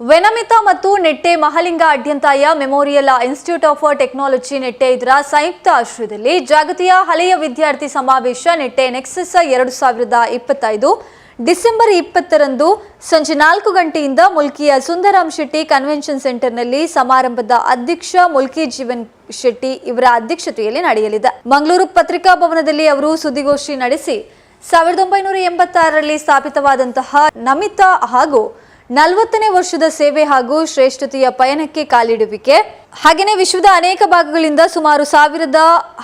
ವೆನಮಿತ ಮತ್ತು Nitte Mahalinga Adyanthaya memorial institute of technology Nitte ಇದರ ಸಂಯುಕ್ತ ಆಶ್ರಯದಲ್ಲಿ ಜಾಗತಿಕ ಹಳೆಯ ವಿದ್ಯಾರ್ಥಿ ಸಮಾವೇಶ ನೆಟ್ಟೆ ನೆಕ್ಸಸ್ ಎರಡು ಸಾವಿರದ ಇಪ್ಪತ್ತೈದು. ಡಿಸೆಂಬರ್ ಇಪ್ಪತ್ತರಂದು ಸಂಜೆ ನಾಲ್ಕು ಗಂಟೆಯಿಂದ ಮುಲ್ಕಿಯ ಸುಂದರಾಮ್ ಶೆಟ್ಟಿ ಕನ್ವೆನ್ಷನ್ ಸೆಂಟರ್ನಲ್ಲಿ ಸಮಾರಂಭದ ಅಧ್ಯಕ್ಷ ಮುಲ್ಕಿ ಜೀವನ್ ಶೆಟ್ಟಿ ಇವರ ಅಧ್ಯಕ್ಷತೆಯಲ್ಲಿ ನಡೆಯಲಿದೆ. ಮಂಗಳೂರು ಪತ್ರಿಕಾ ಭವನದಲ್ಲಿ ಅವರು ಸುದ್ದಿಗೋಷ್ಠಿ ನಡೆಸಿ ಸಾವಿರದ ಒಂಬೈನೂರ ಎಂಬತ್ತಾರರಲ್ಲಿ ಸ್ಥಾಪಿತವಾದಂತಹ ನಮಿತಾ ಹಾಗೂ ನಲವತ್ತನೇ ವರ್ಷದ ಸೇವೆ ಹಾಗೂ ಶ್ರೇಷ್ಠತೆಯ ಪಯಣಕ್ಕೆ ಕಾಲಿಡುವಿಕೆ. ಹಾಗೆಯೇ ವಿಶ್ವದ ಅನೇಕ ಭಾಗಗಳಿಂದ ಸುಮಾರು ಸಾವಿರದ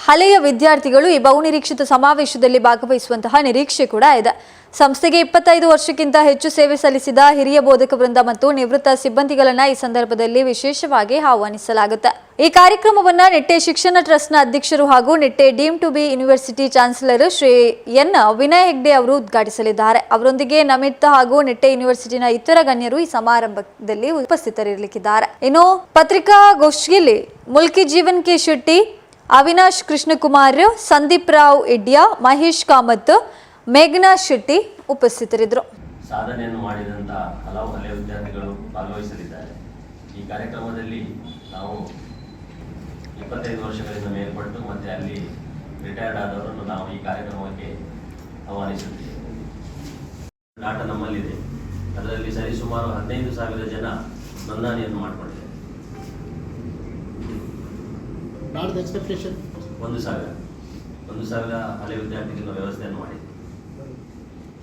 ಹಳೆಯ ವಿದ್ಯಾರ್ಥಿಗಳು ಈ ಬಹುನಿರೀಕ್ಷಿತ ಸಮಾವೇಶದಲ್ಲಿ ಭಾಗವಹಿಸುವಂತಹ ನಿರೀಕ್ಷೆ ಕೂಡ ಇದೆ. ಸಂಸ್ಥೆಗೆ ಇಪ್ಪತ್ತೈದು ವರ್ಷಕ್ಕಿಂತ ಹೆಚ್ಚು ಸೇವೆ ಸಲ್ಲಿಸಿದ ಹಿರಿಯ ಬೋಧಕ ವೃಂದ ಮತ್ತು ನಿವೃತ್ತ ಸಿಬ್ಬಂದಿಗಳನ್ನ ಈ ಸಂದರ್ಭದಲ್ಲಿ ವಿಶೇಷವಾಗಿ ಆಹ್ವಾನಿಸಲಾಗುತ್ತೆ. ಈ ಕಾರ್ಯಕ್ರಮವನ್ನ ನೆಟ್ಟೆ ಶಿಕ್ಷಣ ಟ್ರಸ್ಟ್ನ ಅಧ್ಯಕ್ಷರು ಹಾಗೂ Nitte deemed to be university chancellor Shri N Vinay Hegde ಅವರು ಉದ್ಘಾಟಿಸಲಿದ್ದಾರೆ. ಅವರೊಂದಿಗೆ ನಮಿತ್ ಹಾಗೂ ನೆಟ್ಟೆ ಯೂನಿವರ್ಸಿಟಿನ ಇತರ ಗಣ್ಯರು ಈ ಸಮಾರಂಭದಲ್ಲಿ ಉಪಸ್ಥಿತರಿರಲಿಕ್ಕಿದ್ದಾರೆ. ಇನ್ನು ಪತ್ರಿಕಾಗೋಷ್ಠಿಯಲ್ಲಿ ಮುಲ್ಕಿ ಜೀವನ್ ಕೆ ಶೆಟ್ಟಿ, ಅವಿನಾಶ್ ಕೃಷ್ಣಕುಮಾರ್, ಸಂದೀಪ್ ರಾವ್ ಇಡ್ಯಾ ಮಹೇಶ್ ಕಾಮತ್ ಮೇಘನಾ ಶೆಟ್ಟಿ ಉಪಸ್ಥಿತರಿದ್ದರು. ಸಾಧನೆಯನ್ನು ಮಾಡಿದಂಥ ಹಲವು ಹಳೆಯ ವಿದ್ಯಾರ್ಥಿಗಳು ಭಾಗವಹಿಸಲಿದ್ದಾರೆ. ಈ ಕಾರ್ಯಕ್ರಮದಲ್ಲಿ ನಾವು ಇಪ್ಪತ್ತೈದು ವರ್ಷಗಳಿಂದ ಮೇಲ್ಪಟ್ಟು ಮತ್ತೆ ಅಲ್ಲಿ ರಿಟೈರ್ಡ್ ಆದವರನ್ನು ನಾವು ಈ ಕಾರ್ಯಕ್ರಮಕ್ಕೆ ಆಹ್ವಾನಿಸುತ್ತೇವೆ. ಡಾಟ ನಮ್ಮಲ್ಲಿದೆ. ಅದರಲ್ಲಿ ಸರಿಸುಮಾರು ಹದಿನೈದು ಸಾವಿರ ಜನ ನೋಂದಣಿಯನ್ನು ಮಾಡಿಕೊಂಡಿದೆ ಒಂದು ಸಾವಿರ. ಒಂದು ಸಾವಿರ ಹಳೆ ವಿದ್ಯಾರ್ಥಿಗಳ ವ್ಯವಸ್ಥೆಯನ್ನು ಮಾಡಿದ್ದೇವೆ.